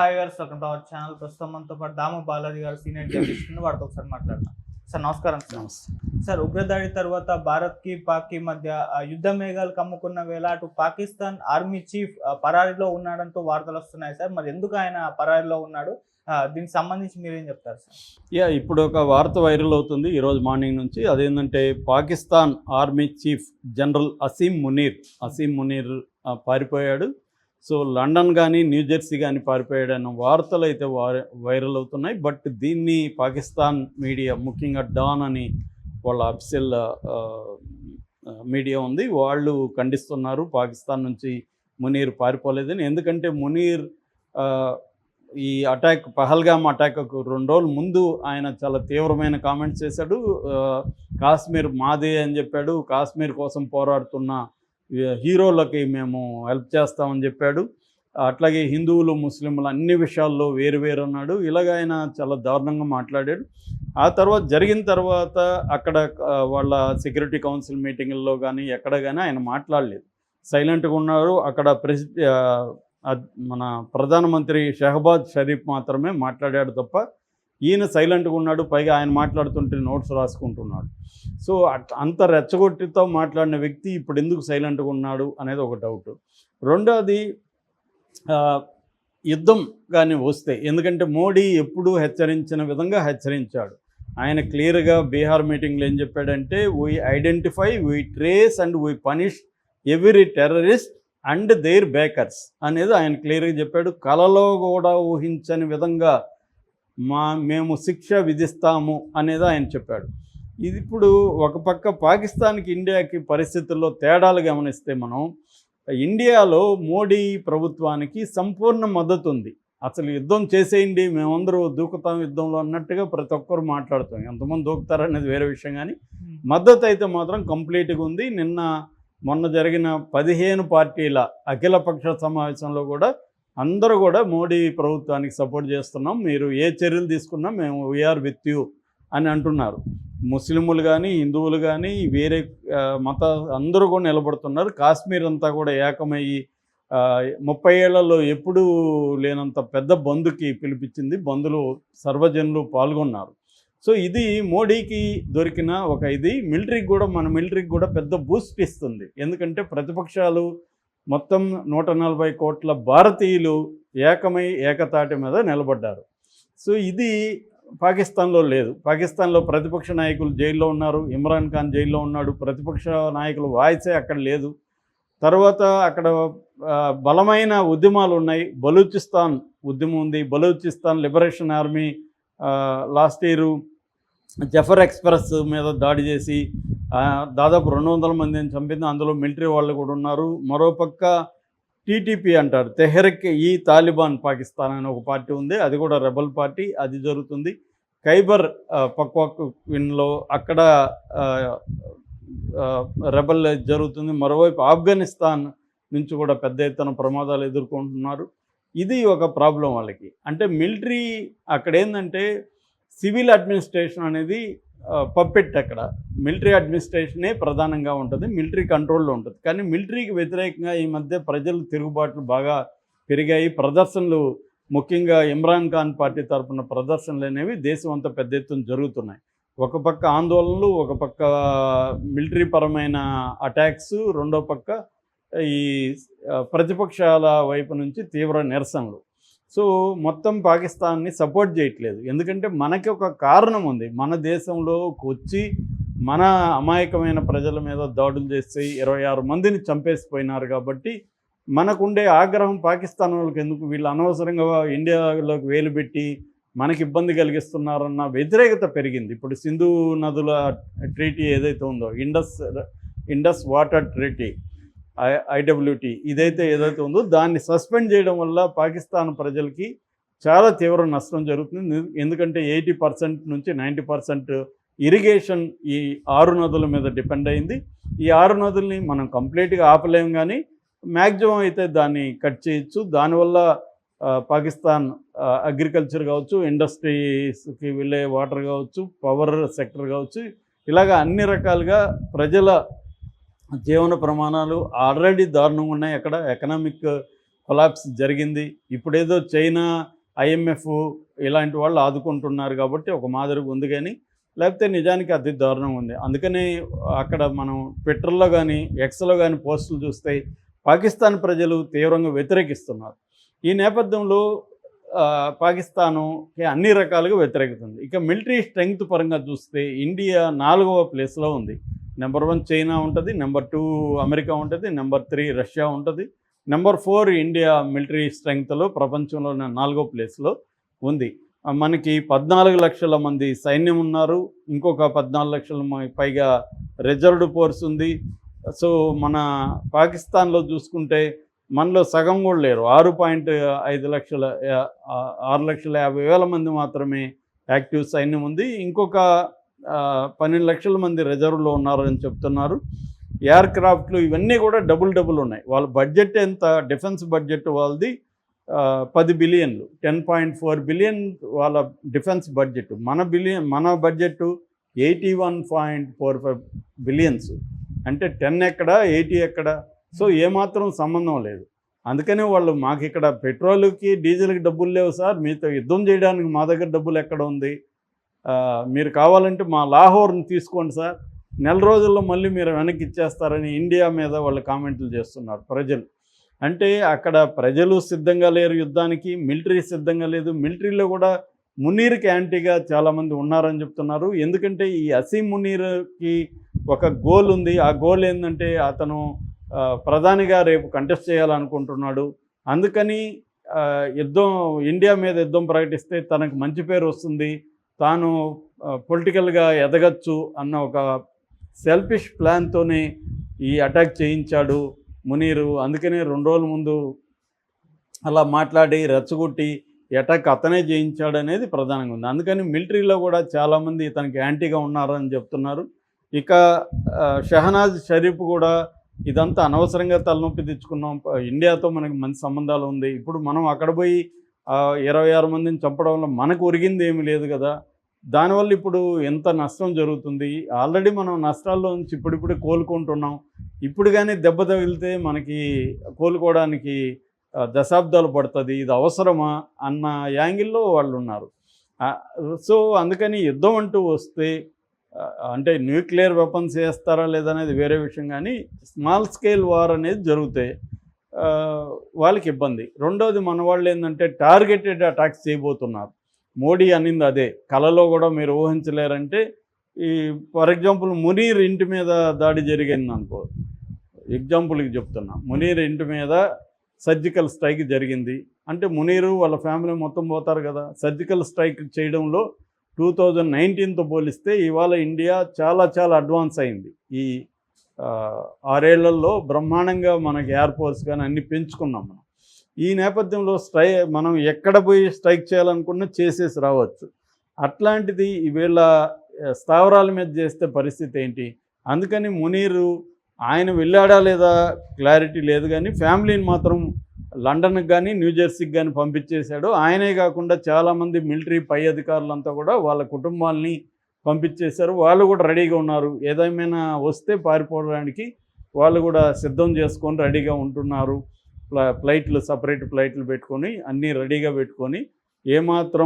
Hi గారు welcome to our channel ప్రస్తుతం మనతో పాటు దాము బాలాజీ గారు సీనియర్ జర్నలిస్ట్. వారితో ఒకసారి మాట్లాడదాం. సార్ నమస్కారం సార్. సార్ ఉగ్రదాడి తర్వాత భారత్కి పాక్కి మధ్య యుద్ధ మేఘాలు కమ్ముకున్న వేళ అటు పాకిస్తాన్ ఆర్మీ చీఫ్ పరారీలో ఉన్నాడంటూ వార్తలు వస్తున్నాయి సార్. మరి ఎందుకు ఆయన పరారీలో ఉన్నాడు? దీనికి సంబంధించి మీరేం చెప్తారు సార్? యా ఇప్పుడు ఒక వార్త వైరల్ అవుతుంది. ఈరోజు మార్నింగ్ నుంచి అదేంటంటే Pakistan army chief general Asim Munir Asim Munir పారిపోయాడు. సో లండన్ కానీ న్యూజెర్సీ కానీ పారిపోయాడన్న వార్తలు అయితే వైరల్ అవుతున్నాయి. బట్ దీన్ని పాకిస్తాన్ మీడియా ముఖ్యంగా డాన్ అని వాళ్ళ అఫిషియల్ మీడియా ఉంది. వాళ్ళు ఖండిస్తున్నారు పాకిస్తాన్ నుంచి మునీర్ పారిపోలేదని. ఎందుకంటే మునీర్ ఈ అటాక్ పహల్గామ్ అటాక్కు రెండు రోజుల ముందు ఆయన చాలా తీవ్రమైన కామెంట్స్ చేశాడు. కాశ్మీర్ మాదే అని చెప్పాడు. కాశ్మీర్ కోసం పోరాడుతున్న హీరోలకి మేము హెల్ప్ చేస్తామని చెప్పాడు. అట్లాగే హిందువులు ముస్లింలు అన్ని విషయాల్లో వేరు వేరు అన్నాడు. ఇలాగ ఆయన చాలా దారుణంగా మాట్లాడాడు. ఆ తర్వాత జరిగిన తర్వాత అక్కడ వాళ్ళ సెక్యూరిటీ కౌన్సిల్ మీటింగుల్లో కానీ ఎక్కడ కానీ ఆయన మాట్లాడలేదు. సైలెంట్గా ఉన్నారు. అక్కడ ప్రెసి మన ప్రధానమంత్రి షెహబాద్ షరీఫ్ మాత్రమే మాట్లాడాడు తప్ప ఈయన సైలెంట్గా ఉన్నాడు పైగా ఆయన మాట్లాడుతుంటే నోట్స్ రాసుకుంటున్నాడు. సో అట్- అంత రెచ్చగొట్టితో మాట్లాడిన వ్యక్తి ఇప్పుడు ఎందుకు సైలెంట్గా ఉన్నాడు అనేది ఒక డౌట్. రెండోది యుద్ధం కానీ వస్తే ఎందుకంటే మోడీ ఎప్పుడూ హెచ్చరించిన విధంగా హెచ్చరించాడు. ఆయన క్లియర్గా బీహార్ మీటింగ్లో ఏం చెప్పాడంటే we identify we trace and we punish every terrorist and their backers అనేది ఆయన క్లియర్గా చెప్పాడు. కలలో కూడా ఊహించని విధంగా మా మేము శిక్ష విధిస్తాము అనేది ఆయన చెప్పాడు. ఇది ఇప్పుడు ఒక పక్క పాకిస్తాన్కి ఇండియాకి పరిస్థితుల్లో తేడాలు గమనిస్తే మనం ఇండియాలో మోడీ ప్రభుత్వానికి సంపూర్ణ మద్దతు ఉంది అసలు యుద్ధం చేసేయండి మేమందరూ దూకుతాం యుద్ధంలో అన్నట్టుగా ప్రతి ఒక్కరు మాట్లాడుతాం. ఎంతమంది దూకుతారనేది వేరే విషయం కానీ మద్దతు అయితే మాత్రం కంప్లీట్గా ఉంది. నిన్న మొన్న జరిగిన పదిహేను పార్టీల అఖిలపక్ష సమావేశంలో కూడా అందరూ కూడా మోడీ ప్రభుత్వానికి సపోర్ట్ చేస్తున్నాం. మీరు ఏ చర్యలు తీసుకున్నా మేము వీఆర్ విత్ యూ అని అంటున్నారు. ముస్లింలు కానీ హిందువులు కానీ వేరే మత అందరూ కూడా నిలబడుతున్నారు. కాశ్మీర్ అంతా కూడా ఏకమయ్యి ముప్పై ఏళ్ళలో ఎప్పుడూ లేనంత పెద్ద బంధుకి పిలిపించింది. బంధులు సర్వజనులు పాల్గొన్నారు. సో ఇది మోడీకి దొరికిన ఒక ఇది. మిలిటరీకి కూడా మన మిలిటరీకి కూడా పెద్ద బూస్ట్ ఇస్తుంది. ఎందుకంటే ప్రతిపక్షాలు మొత్తం నూట నలభై కోట్ల భారతీయులు ఏకమై ఏకతాటి మీద నిలబడ్డారు. సో ఇది పాకిస్తాన్లో లేదు. పాకిస్తాన్లో ప్రతిపక్ష నాయకులు జైల్లో ఉన్నారు. ఇమ్రాన్ ఖాన్ జైల్లో ఉన్నాడు. ప్రతిపక్ష నాయకులు వాయిసే అక్కడ లేదు. తర్వాత అక్కడ బలమైన ఉద్యమాలు ఉన్నాయి. బలూచిస్తాన్ ఉద్యమం ఉంది. Balochistan liberation army last year Jaffar express మీద దాడి చేసి దాదాపు రెండు వందల మందిని చంపింది. అందులో మిలిటరీ వాళ్ళు కూడా ఉన్నారు. మరోపక్క టీటీపీ అంటారు. తెహరిక్ ఈ తాలిబాన్ పాకిస్తాన్ అనే ఒక పార్టీ ఉంది. అది కూడా రెబల్ పార్టీ. అది జరుగుతుంది. ఖైబర్ పక్వాక్విన్లో అక్కడ రెబల్ జరుగుతుంది. మరోవైపు ఆఫ్ఘనిస్తాన్ నుంచి కూడా పెద్ద ఎత్తున ప్రమాదాలు ఎదుర్కొంటున్నారు. ఇది ఒక ప్రాబ్లం వాళ్ళకి. అంటే మిలిటరీ అక్కడ ఏంటంటే సివిల్ అడ్మినిస్ట్రేషన్ అనేది పప్పెట్ అక్కడ. మిలిటరీ అడ్మినిస్ట్రేషనే ప్రధానంగా ఉంటుంది. మిలిటరీ కంట్రోల్లో ఉంటుంది. కానీ మిలిటరీకి వ్యతిరేకంగా ఈ మధ్య ప్రజలు తిరుగుబాట్లు బాగా పెరిగాయి. ప్రదర్శనలు ముఖ్యంగా ఇమ్రాన్ ఖాన్ పార్టీ తరఫున ప్రదర్శనలు అనేవి దేశం అంతా పెద్ద ఎత్తున జరుగుతున్నాయి. ఒక పక్క ఆందోళనలు ఒక పక్క మిలిటరీ పరమైన అటాక్స్ రెండో పక్క ఈ ప్రతిపక్షాల వైపు నుంచి తీవ్ర నిరసనలు. సో మొత్తం పాకిస్తాన్ని సపోర్ట్ చేయట్లేదు. ఎందుకంటే మనకి ఒక కారణం ఉంది. మన దేశంలోకి వచ్చి మన అమాయకమైన ప్రజల మీద దాడులు చేసి ఇరవై ఆరు మందిని చంపేసిపోయినారు కాబట్టి మనకుండే ఆగ్రహం పాకిస్తాన్ వాళ్ళకి ఎందుకు? వీళ్ళు అనవసరంగా ఇండియాలోకి వేలు పెట్టి మనకి ఇబ్బంది కలిగిస్తున్నారన్న వ్యతిరేకత పెరిగింది. ఇప్పుడు సింధు నదుల ట్రీటీ ఏదైతే ఉందో Indus Indus water treaty IWT ఇదైతే ఏదైతే ఉందో దాన్ని సస్పెండ్ చేయడం వల్ల పాకిస్తాన్ ప్రజలకి చాలా తీవ్ర నష్టం జరుగుతుంది. ఎందుకంటే ఎయిటీ పర్సెంట్ నుంచి నైంటీ పర్సెంట్ ఇరిగేషన్ ఈ ఆరు నదుల మీద డిపెండ్ అయింది. ఈ ఆరు నదుల్ని మనం కంప్లీట్గా ఆపలేము కానీ మ్యాక్సిమం అయితే దాన్ని కట్ చేయొచ్చు. దానివల్ల పాకిస్తాన్ అగ్రికల్చర్ కావచ్చు ఇండస్ట్రీస్కి వెళ్ళే వాటర్ కావచ్చు పవర్ సెక్టర్ కావచ్చు ఇలాగ అన్ని రకాలుగా ప్రజల జీవన ప్రమాణాలు ఆల్రెడీ దారుణంగా ఉన్నాయి. అక్కడ ఎకనామిక్ కొలాప్స్ జరిగింది. ఇప్పుడేదో చైనా ఐఎంఎఫ్ ఇలాంటి వాళ్ళు ఆదుకుంటున్నారు కాబట్టి ఒక మాదిరిగా ఉంది కానీ లేకపోతే నిజానికి అతి దారుణం ఉంది. అందుకని అక్కడ మనం ట్విట్టర్లో కానీ ఎక్స్లో కానీ పోస్టులు చూస్తే పాకిస్తాన్ ప్రజలు తీవ్రంగా వ్యతిరేకిస్తున్నారు. ఈ నేపథ్యంలో పాకిస్తాను పాకిస్తానుకి అన్ని రకాలుగా వ్యతిరేకత ఉంది. ఇక మిలిటరీ స్ట్రెంగ్త్ పరంగా చూస్తే ఇండియా నాలుగవ ప్లేస్లో ఉంది. నెంబర్ వన్ చైనా ఉంటుంది నెంబర్ టూ అమెరికా ఉంటుంది నెంబర్ త్రీ రష్యా ఉంటుంది. నెంబర్ ఫోర్ ఇండియా మిలిటరీ స్ట్రెంగ్త్లో ప్రపంచంలో నాలుగో ప్లేస్లో ఉంది. మనకి పద్నాలుగు లక్షల మంది సైన్యం ఉన్నారు ఇంకొక పద్నాలుగు లక్షల పైగా రిజర్వ్డ్ ఫోర్స్ ఉంది. సో మన పాకిస్తాన్లో చూసుకుంటే మనలో సగం కూడా లేరు. ఆరు పాయింట్ ఐదు లక్షల ఆరు లక్షల యాభై వేల మంది మాత్రమే యాక్టివ్ సైన్యం ఉంది. ఇంకొక పన్నెండు లక్షల మంది రిజర్వ్లో ఉన్నారని చెప్తున్నారు. ఎయిర్ క్రాఫ్ట్లు ఇవన్నీ కూడా డబుల్ డబుల్ ఉన్నాయి. వాళ్ళ బడ్జెట్ ఎంత? డిఫెన్స్ బడ్జెట్ వాళ్ళది పది బిలియన్లు. టెన్ పాయింట్ ఫోర్ బిలియన్ వాళ్ళ డిఫెన్స్ బడ్జెట్. మన బిలియన్ మన budget eighty one point four five billions. అంటే టెన్ ఎక్కడ ఎయిటీ ఎక్కడ? సో ఏమాత్రం సంబంధం లేదు. అందుకనే వాళ్ళు మాకు ఇక్కడ పెట్రోల్కి డీజిల్కి డబ్బులు లేవు సార్. మీతో యుద్ధం చేయడానికి మా దగ్గర డబ్బులు ఎక్కడ ఉంది? మీరు కావాలంటే మా లాహోర్ని తీసుకోండి సార్. నెల రోజుల్లో మళ్ళీ మీరు వెనక్కి ఇచ్చేస్తారని ఇండియా మీద వాళ్ళు కామెంట్లు చేస్తున్నారు ప్రజలు. అంటే అక్కడ ప్రజలు సిద్ధంగా లేరు యుద్ధానికి మిలిటరీ సిద్ధంగా లేదు. మిలిటరీలో కూడా మునీర్కి యాంటీగా చాలామంది ఉన్నారని చెప్తున్నారు. ఎందుకంటే ఈ అసీం మునీర్కి ఒక గోల్ ఉంది. ఆ గోల్ ఏంటంటే అతను ప్రధానిగా రేపు కంటెస్ట్ చేయాలనుకుంటున్నాడు. అందుకని యుద్ధం ఇండియా మీద యుద్ధం ప్రకటిస్తే తనకు మంచి పేరు వస్తుంది. తాను పొలిటికల్గా ఎదగచ్చు అన్న ఒక సెల్ఫిష్ ప్లాన్తోనే ఈ అటాక్ చేయించాడు మునీరు. అందుకనే రెండు రోజుల ముందు అలా మాట్లాడి రెచ్చగొట్టి అటాక్ అతనే చేయించాడు అనేది ప్రధానంగా ఉంది. అందుకని మిలిటరీలో కూడా చాలామంది ఇతనికి యాంటీగా ఉన్నారని చెప్తున్నారు. ఇక షెహనాజ్ షహనాజ్ షరీఫ్ కూడా ఇదంతా అనవసరంగా తలనొప్పి తెచ్చుకున్నాం. ఇండియాతో మనకి మంచి సంబంధాలు ఉంది. ఇప్పుడు మనం అక్కడ పోయి ఇరవై ఆరు మందిని చంపడం వల్ల మనకు ఒరిగింది ఏమీ లేదు కదా. దానివల్ల ఇప్పుడు ఎంత నష్టం జరుగుతుంది? ఆల్రెడీ మనం నష్టాల్లో నుంచి ఇప్పుడిప్పుడే కోలుకుంటున్నాం. ఇప్పుడు కానీ దెబ్బ తగిలితే మనకి కోలుకోవడానికి దశాబ్దాలు పడుతుంది. ఇది అవసరమా? అన్న యాంగిల్లో వాళ్ళు ఉన్నారు సో అందుకని యుద్ధం అంటూ వస్తే అంటే న్యూక్లియర్ వెపన్స్ వేస్తారా లేదనేది వేరే విషయం కానీ స్మాల్ స్కేల్ వార్ అనేది జరుగుతాయి వాళ్ళకి ఇబ్బంది. రెండోది మన వాళ్ళు ఏంటంటే టార్గెటెడ్ అటాక్స్ చేయబోతున్నారు. మోడీ అనింది అదే. కలలో కూడా మీరు ఊహించలేరంటే ఈ ఫర్ ఎగ్జాంపుల్ మునీర్ ఇంటి మీద దాడి జరిగింది అనుకో ఎగ్జాంపుల్కి చెప్తున్నా. మునీర్ ఇంటి మీద సర్జికల్ స్ట్రైక్ జరిగింది. అంటే మునీరు వాళ్ళ ఫ్యామిలీ మొత్తం పోతారు కదా. సర్జికల్ స్ట్రైక్ చేయడంలో టూ థౌజండ్ నైన్టీన్తో పోలిస్తే ఇవాళ ఇండియా చాలా చాలా అడ్వాన్స్ అయింది. ఈ ఆరేళ్ళలో బ్రహ్మాండంగా మనకి ఎయిర్ ఫోర్స్ కానీ అన్ని పెంచుకున్నాం మనం. ఈ నేపథ్యంలో స్ట్రై మనం ఎక్కడ పోయి స్ట్రైక్ చేయాలనుకున్నా చేసేసి రావచ్చు. అట్లాంటిది వీళ్ళ స్థావరాల మీద చేస్తే పరిస్థితి ఏంటి? అందుకని మునీరు ఆయన వెళ్ళాడా లేదా క్లారిటీ లేదు కానీ ఫ్యామిలీని మాత్రం లండన్కి కానీ న్యూజెర్సీకి కానీ పంపించేశాడు. ఆయనే కాకుండా చాలామంది మిలిటరీ పై అధికారులంతా కూడా వాళ్ళ కుటుంబాలని పంపించేశారు. వాళ్ళు కూడా రెడీగా ఉన్నారు. ఏదేమైనా వస్తే పారిపోవడానికి వాళ్ళు కూడా సిద్ధం చేసుకొని రెడీగా ఉంటున్నారు. ఫ్లైట్లు సపరేట్ ఫ్లైట్లు పెట్టుకొని అన్నీ రెడీగా పెట్టుకొని ఏమాత్రం